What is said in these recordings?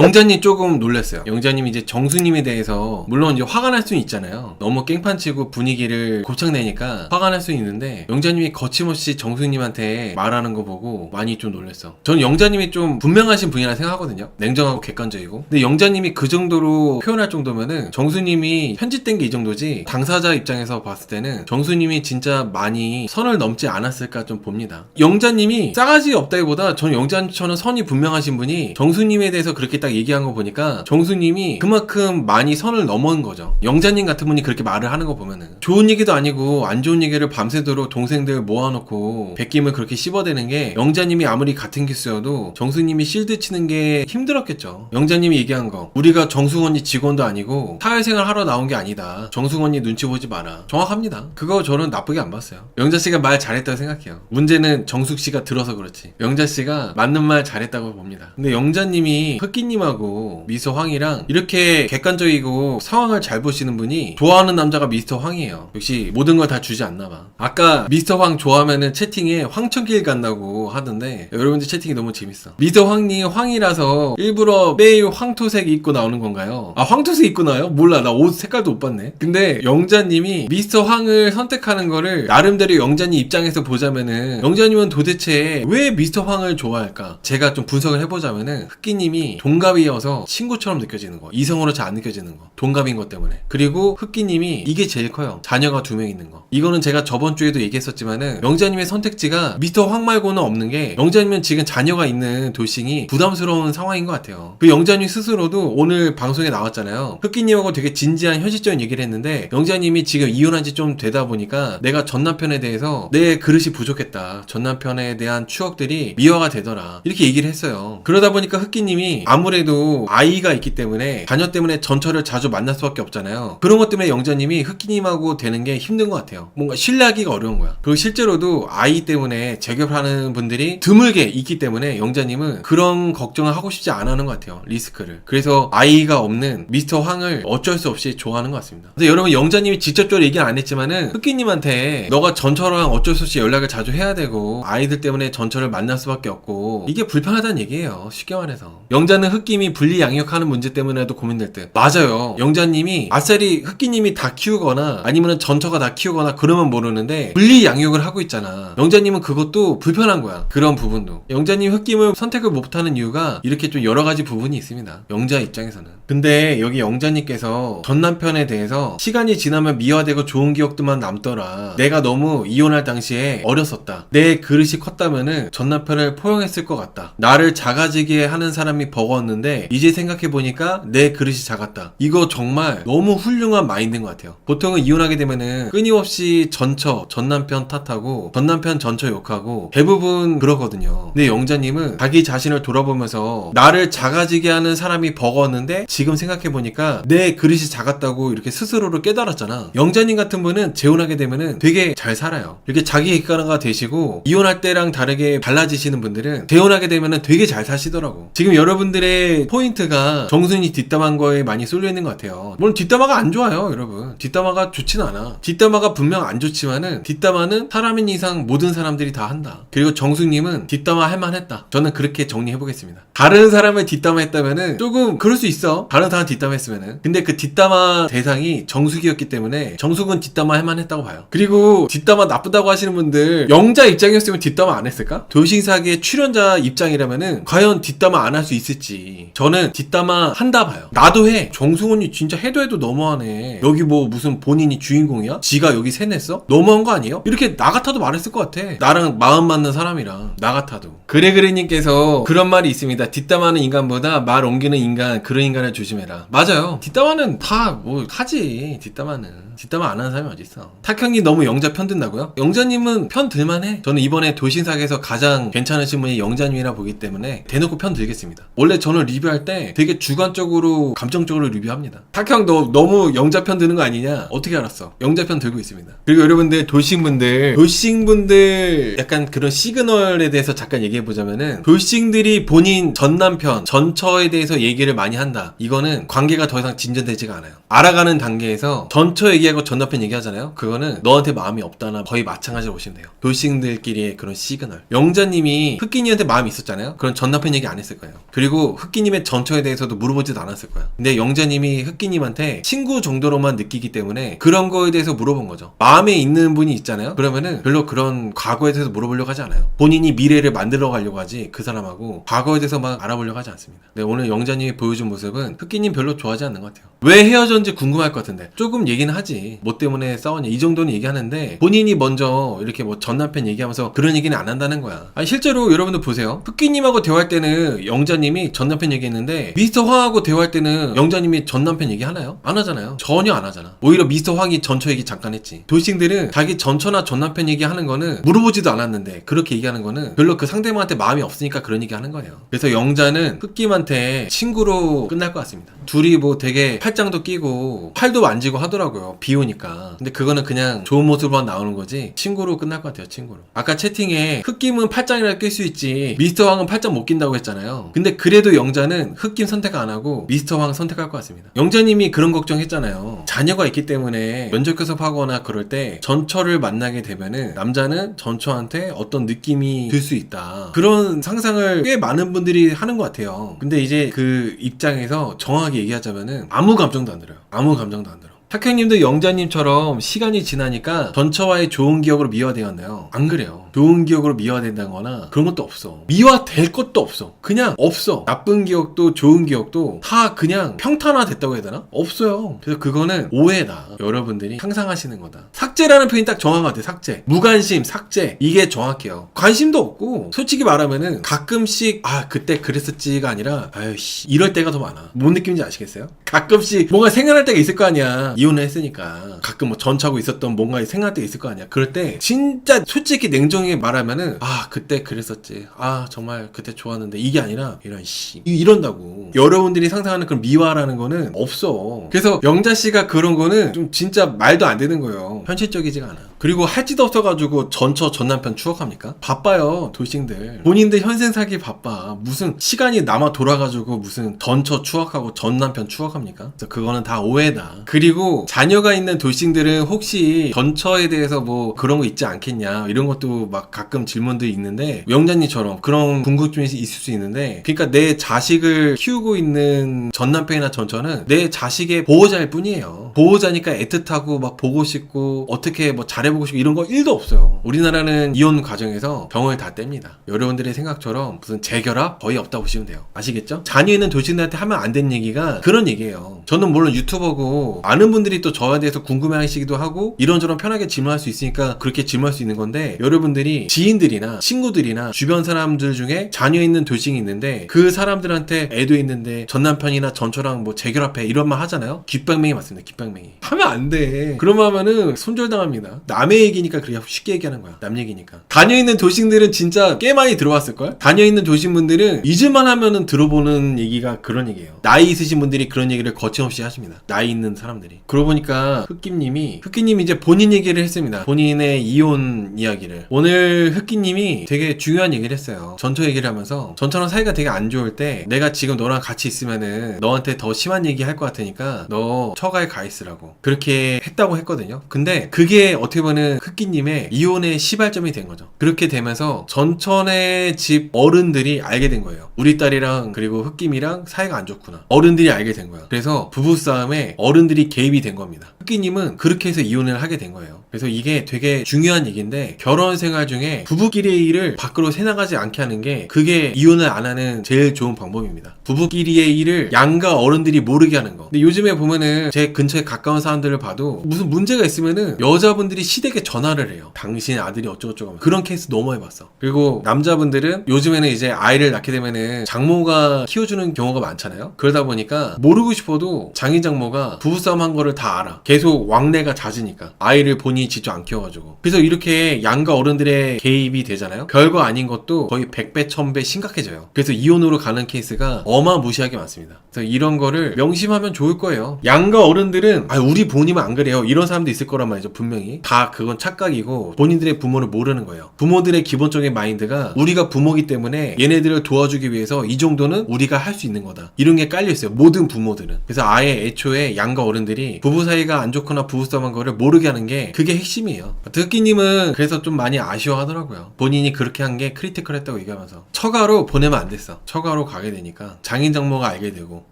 영자님 조금 놀랐어요. 영자님 이제 정수님에 대해서 물론 이제 화가 날 수는 있잖아요. 너무 깽판 치고 분위기를 곱창내니까 화가 날 수는 있는데 영자님이 거침없이 정수님한테 말하는 거 보고 많이 좀 놀랐어. 저는 영자님이 좀 분명하신 분이라 생각하거든요. 냉정하고 객관적이고. 근데 영자님이 그 정도로 표현할 정도면은 정수님이 편집된 게 이 정도지 당사자 입장에서 봤을 때는 정수님이 진짜 많이 선을 넘지 않았을까 좀 봅니다. 영자님이 싸가지 없다기보다 저는 영자님처럼 선이 분명하신 분이 정수님에 대해서 그렇게 딱 얘기한 거 보니까 정수님이 그만큼 많이 선을 넘은 거죠. 영자님 같은 분이 그렇게 말을 하는 거 보면은 좋은 얘기도 아니고 안 좋은 얘기를 밤새도록 동생들 모아놓고 백김을 그렇게 씹어대는 게 영자님이 아무리 같은 기수여도 정수님이 실드 치는 게 힘들었겠죠. 영자님이 얘기한 거 우리가 정승원이 직원도 아니고 사회생활 하러 나온 게 아니다. 정승원이 눈치 보지 마라. 정확합니다. 그거 저는 나쁘게 안 봤어요. 영자 씨가 말 잘했다고 생각해요. 문제는 정숙 씨가 들어서 그렇지. 영자 씨가 맞는 말 잘했다고 봅니다. 근데 영자님이 흑기 님하고 미스터 황이랑 이렇게 객관적이고 상황을 잘 보시는 분이 좋아하는 남자가 미스터 황이에요. 역시 모든 걸 다 주지 않나 봐. 아까 미스터 황 좋아하면은 채팅에 황천길 간다고 하던데 여러분들 채팅이 너무 재밌어. 미스터 황님 황이라서 일부러 매일 황토색 입고 나오는 건가요? 아 황토색 입고 나와요? 몰라 나 옷 색깔도 못 봤네. 근데 영자님이 미스터 황을 선택하는 거를 나름대로 영자님 입장에서 보자면은 영자님은 도대체 왜 미스터 황을 좋아할까? 제가 좀 분석을 해보자면은 흑기님이 동 갑이어서 친구처럼 느껴지는 거 이성으로 잘 안 느껴지는 거 동갑인 것 때문에. 그리고 흑기님이 이게 제일 커요. 자녀가 두 명 있는 거. 이거는 제가 저번 주에도 얘기했었지만은 영자님의 선택지가 미스터 황 말고는 없는 게 영자님은 지금 자녀가 있는 돌싱이 부담스러운 상황인 것 같아요. 그 영자님 스스로도 오늘 방송에 나왔잖아요. 흑기님하고 되게 진지한 현실적인 얘기를 했는데 영자님이 지금 이혼한 지 좀 되다 보니까 내가 전 남편에 대해서 내 그릇이 부족했다. 전 남편에 대한 추억들이 미화가 되더라. 이렇게 얘기를 했어요. 그러다 보니까 흑기님이 아무 래도 아이가 있기 때문에 자녀 때문에 전철을 자주 만날 수밖에 없잖아요. 그런 것 때문에 영자님이 흑기님하고 되는 게 힘든 것 같아요. 뭔가 신뢰하기가 어려운 거야. 그리고 실제로도 아이 때문에 재결하는 분들이 드물게 있기 때문에 영자님은 그런 걱정을 하고 싶지 않아 하는 것 같아요 리스크를. 그래서 아이가 없는 미스터 황을 어쩔 수 없이 좋아하는 것 같습니다. 근데 여러분 영자님이 직접적으로 얘기는 안 했지만은 흑기님한테 너가 전철랑 어쩔 수 없이 연락을 자주 해야 되고 아이들 때문에 전철을 만날 수밖에 없고 이게 불편하다는 얘기예요 쉽게 말해서. 영자는 흑 김이 분리 양육하는 문제 때문에도 고민될 듯 맞아요. 영자님이 아싸리 흑기님이 다 키우거나 아니면 전처가 다 키우거나 그러면 모르는데 분리 양육을 하고 있잖아. 영자님은 그것도 불편한 거야. 그런 부분도. 영자님 흑김을 선택을 못하는 이유가 이렇게 좀 여러 가지 부분이 있습니다. 영자 입장에서는. 근데 여기 영자님께서 전 남편에 대해서 시간이 지나면 미화되고 좋은 기억들만 남더라. 내가 너무 이혼할 당시에 어렸었다. 내 그릇이 컸다면은 전 남편을 포용했을 것 같다. 나를 작아지게 하는 사람이 버거 웠는데 이제 생각해보니까 내 그릇이 작았다. 이거 정말 너무 훌륭한 마인드인 것 같아요. 보통은 이혼하게 되면은 끊임없이 전처 전 남편 탓하고 전 남편 전처 욕하고 대부분 그러거든요. 근데 영자님은 자기 자신을 돌아보면서 나를 작아지게 하는 사람이 버거웠는데 지금 생각해보니까 내 그릇이 작았다고 이렇게 스스로를 깨달았잖아. 영자님 같은 분은 재혼하게 되면은 되게 잘 살아요. 이렇게 자기 객관화가 되시고 이혼할 때랑 다르게 달라지시는 분들은 재혼하게 되면은 되게 잘 사시더라고. 지금 여러분들의 포인트가 정순이 뒷담한 거에 많이 쏠려 있는 것 같아요. 물론 뒷담화가 안 좋아요 여러분. 뒷담화가 좋진 않아. 뒷담화가 분명 안 좋지만은 뒷담화는 사람인 이상 모든 사람들이 다 한다. 그리고 정숙님은 뒷담화 할만했다. 저는 그렇게 정리해 보겠습니다. 다른 사람을 뒷담화했다면은 조금 그럴 수 있어. 다른 사람 뒷담화했으면은. 근데 그 뒷담화 대상이 정숙이었기 때문에 정숙은 뒷담화 할만했다고 봐요. 그리고 뒷담화 나쁘다고 하시는 분들 영자 입장이었으면 뒷담화 안 했을까? 도신사기의 출연자 입장이라면은 과연 뒷담화 안 할 수 있을지 저는 뒷담화 한다 봐요. 나도 해. 정승훈이 진짜 해도 해도 너무하네. 여기 뭐 무슨 본인이 주인공이야? 지가 여기 세냈어? 너무한 거 아니에요? 이렇게 나 같아도 말했을 것 같아. 나랑 마음 맞는 사람이랑 나 같아도. 그래그래님께서 그런 말이 있습니다. 뒷담화는 인간보다 말 옮기는 인간 그런 인간을 조심해라. 맞아요. 뒷담화는 다 뭐 하지 뒷담화는. 뒷담화 안 하는 사람이 어딨어. 탁형이 너무 영자 편 든다고요? 영자님은 편 들만해. 저는 이번에 도신사에서 가장 괜찮으신 분이 영자님이라 보기 때문에 대놓고 편 들겠습니다. 원래 저는 리뷰할 때 되게 주관적으로 감정적으로 리뷰합니다. 탁형 너 너무 영자 편 드는 거 아니냐? 어떻게 알았어? 영자 편 들고 있습니다. 그리고 여러분들 돌싱분들. 돌싱분들 약간 그런 시그널에 대해서 잠깐 얘기해 보자면은 돌싱들이 본인 전 남편 전처에 대해서 얘기를 많이 한다. 이거는 관계가 더 이상 진전되지가 않아요. 알아가는 단계에서 전처 얘기하고 전 남편 얘기하잖아요? 그거는 너한테 마음이 없다나 거의 마찬가지로 보시면 돼요. 돌싱들끼리의 그런 시그널. 영자님이 흑기니한테 마음이 있었잖아요? 그런 전 남편 얘기 안 했을 거예요. 그리고 흑기님의 전처에 대해서도 물어보지도 않았을 거야. 근데 영자님이 흑기님한테 친구 정도로만 느끼기 때문에 그런 거에 대해서 물어본 거죠. 마음에 있는 분이 있잖아요. 그러면은 별로 그런 과거에 대해서 물어보려고 하지 않아요. 본인이 미래를 만들어 가려고 하지 그 사람하고 과거에 대해서 막 알아보려고 하지 않습니다. 네, 오늘 영자님이 보여준 모습은 흑기님 별로 좋아하지 않는 것 같아요. 왜 헤어졌는지 궁금할 것 같은데 조금 얘기는 하지. 뭐 때문에 싸웠냐 이 정도는 얘기하는데 본인이 먼저 이렇게 뭐 전 남편 얘기하면서 그런 얘기는 안 한다는 거야. 아니 실제로 여러분들 보세요. 흑기님하고 대화할 때는 영자님이 전 남편 얘기했는데 미스터 황하고 대화할 때는 영자님이 전 남편 얘기 하나요? 안 하잖아요. 전혀 안 하잖아. 오히려 미스터 황이 전처 얘기 잠깐 했지. 돌싱들은 자기 전처나 전 남편 얘기하는 거는 물어보지도 않았는데 그렇게 얘기하는 거는 별로 그 상대방한테 마음이 없으니까 그런 얘기 하는 거예요. 그래서 영자는 흑김한테 친구로 끝날 것 같습니다. 둘이 뭐 되게 팔짱도 끼고 팔도 만지고 하더라고요. 비 오니까. 근데 그거는 그냥 좋은 모습으로만 나오는 거지 친구로 끝날 것 같아요. 친구로. 아까 채팅에 흑김은 팔짱이라 낄 수 있지 미스터 황은 팔짱 못 낀다고 했잖아요. 근데 그래도 영자는 흑김 선택 안 하고 미스터 황 선택할 것 같습니다. 영자님이 그런 걱정했잖아요. 자녀가 있기 때문에 면접 교섭하거나 그럴 때 전처를 만나게 되면은 남자는 전처한테 어떤 느낌이 들 수 있다. 그런 상상을 꽤 많은 분들이 하는 것 같아요. 근데 이제 그 입장에서 정확하게 얘기하자면은 아무 감정도 안 들어요. 아무 감정도 안 들어. 탁형님도 영자님처럼 시간이 지나니까 전처와의 좋은 기억으로 미화되었나요? 안 그래요. 좋은 기억으로 미화된다거나 그런 것도 없어. 미화될 것도 없어. 그냥 없어. 나쁜 기억도 좋은 기억도 다 그냥 평탄화 됐다고 해야 되나? 없어요. 그래서 그거는 오해다. 여러분들이 상상하시는 거다. 삭제라는 표현이 딱 정확한 것 같아요. 삭제. 무관심, 삭제. 이게 정확해요. 관심도 없고 솔직히 말하면은 가끔씩 아 그때 그랬었지가 아니라 아유 씨 이럴 때가 더 많아. 뭔 느낌인지 아시겠어요? 가끔씩 뭔가 생각날 때가 있을 거 아니야. 이혼을 했으니까 가끔 뭐 전차고 있었던 뭔가 생각날 때가 있을 거 아니야. 그럴 때 진짜 솔직히 냉정하게 말하면은 아 그때 그랬었지. 아 정말 그때 좋았는데 이게 아니라 이런 씨 이- 이런다고. 여러분들이 상상하는 그런 미화라는 거는 없어. 그래서 영자 씨가 그런 거는 좀 진짜 말도 안 되는 거예요. 현실적이지가 않아. 그리고 할짓 없어가지고 전처 전 남편 추억합니까? 바빠요 돌싱들. 본인들 현생 살기 바빠. 무슨 시간이 남아 돌아가지고 무슨 전처 추억하고 전 남편 추억합니까? 그거는 다 오해다. 그리고 자녀가 있는 돌싱들은 혹시 전처에 대해서 뭐 그런 거 있지 않겠냐 이런 것도 막 가끔 질문들이 있는데 영자님처럼 그런 궁금증이 있을 수 있는데 그러니까 내 자식을 키우고 있는 전 남편이나 전처는 내 자식의 보호자일 뿐이에요. 보호자니까 애틋하고 막 보고 싶고 어떻게 뭐 잘해보고 싶고 이런 거 1도 없어요. 우리나라는 이혼 과정에서 병을 다 뗍니다. 여러분들의 생각처럼 무슨 재결합 거의 없다고 보시면 돼요. 아시겠죠? 자녀 있는 돌싱들한테 하면 안 되는 얘기가 그런 얘기예요. 저는 물론 유튜버고 많은 분들이 또 저에 대해서 궁금해 하시기도 하고 이런저런 편하게 질문할 수 있으니까 그렇게 질문할 수 있는 건데 여러분들이 지인들이나 친구들이나 주변 사람들 중에 자녀 있는 돌싱이 있는데 그 사람들한테 애도 있는데 전 남편이나 전처랑 뭐 재결합해 이런 말 하잖아요. 귓방맹이 맞습니다. 귓방맹이. 하면 안 돼. 그러면 하면은 손절당합니다. 남의 얘기니까 그렇게 쉽게 얘기하는 거야. 남 얘기니까. 다녀 있는 돌싱들은 진짜 꽤 많이 들어왔을걸? 다녀 있는 돌싱분들은 잊을만 하면은 들어보는 얘기가 그런 얘기예요. 나이 있으신 분들이 그런 얘기를 거침없이 하십니다. 나이 있는 사람들이. 그러고 보니까 흑김님이 흑김님이 이제 본인 얘기를 했습니다. 본인의 이혼 이야기를. 오늘 흑김님이 되게 중요한 얘기를 했어요. 전처 얘기를 하면서 전처랑 사이가 되게 안 좋을 때 내가 지금 너랑 같이 있으면은 너한테 더 심한 얘기 할 것 같으니까 너 처가에 가 있 으라고 그렇게 했다고 했거든요. 근데 그게 어떻게 보면 흑기님의 이혼의 시발점이 된 거죠. 그렇게 되면서 전천의 집 어른들이 알게 된 거예요. 우리 딸이랑 그리고 흑김이랑 사이가 안 좋구나. 어른들이 알게 된 거야. 그래서 부부 싸움에 어른들이 개입이 된 겁니다. 흑기님은 그렇게 해서 이혼을 하게 된 거예요. 그래서 이게 되게 중요한 얘기인데 결혼 생활 중에 부부끼리의 일을 밖으로 새나가지 않게 하는 게 그게 이혼을 안 하는 제일 좋은 방법입니다. 부부끼리의 일을 양가 어른들이 모르게 하는 거. 근데 요즘에 보면은 제 근처에 가까운 사람들을 봐도 무슨 문제가 있으면은 여자분들이 시댁에 전화를 해요. 당신 아들이 어쩌고저쩌고. 그런 케이스 너무 많이 봤어. 그리고 남자분들은 요즘에는 이제 아이를 낳게 되면은 장모가 키워주는 경우가 많잖아요. 그러다 보니까 모르고 싶어도 장인 장모가 부부싸움 한 거를 다 알아. 계속 왕래가 잦으니까 아이를 본인 이 직접 안 키워가지고. 그래서 이렇게 양가 어른들의 개입이 되잖아요. 별거 아닌 것도 거의 100배, 1000배 심각해져요. 그래서 이혼으로 가는 케이스가 어마무시하게 많습니다. 그래서 이런 거를 명심하면 좋을 거예요. 양가 어른들은 아 우리 부모님은 안 그래요. 이런 사람도 있을 거란 말이죠. 분명히 다 그건 착각이고 본인들의 부모를 모르는 거예요. 부모들의 기본적인 마인드가 우리가 부모기 때문에 얘네들을 도와주기 위해서 이 정도는 우리가 할 수 있는 거다. 이런 게 깔려 있어요. 모든 부모들은. 그래서 아예 애초에 양가 어른들이 부부 사이가 안 좋거나 부부싸움한 거를 모르게 하는 게 그게 그게 핵심이에요. 드끼님은 그래서 좀 많이 아쉬워하더라고요. 본인이 그렇게 한 게 크리티컬했다고 얘기하면서 처가로 보내면 안 됐어. 처가로 가게 되니까 장인 장모가 알게 되고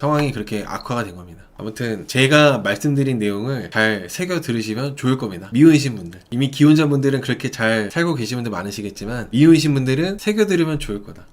상황이 그렇게 악화가 된 겁니다. 아무튼 제가 말씀드린 내용을 잘 새겨 들으시면 좋을 겁니다. 미혼이신 분들 이미 기혼자분들은 그렇게 잘 살고 계신 분들 많으시겠지만 미혼이신 분들은 새겨 들으면 좋을 거다.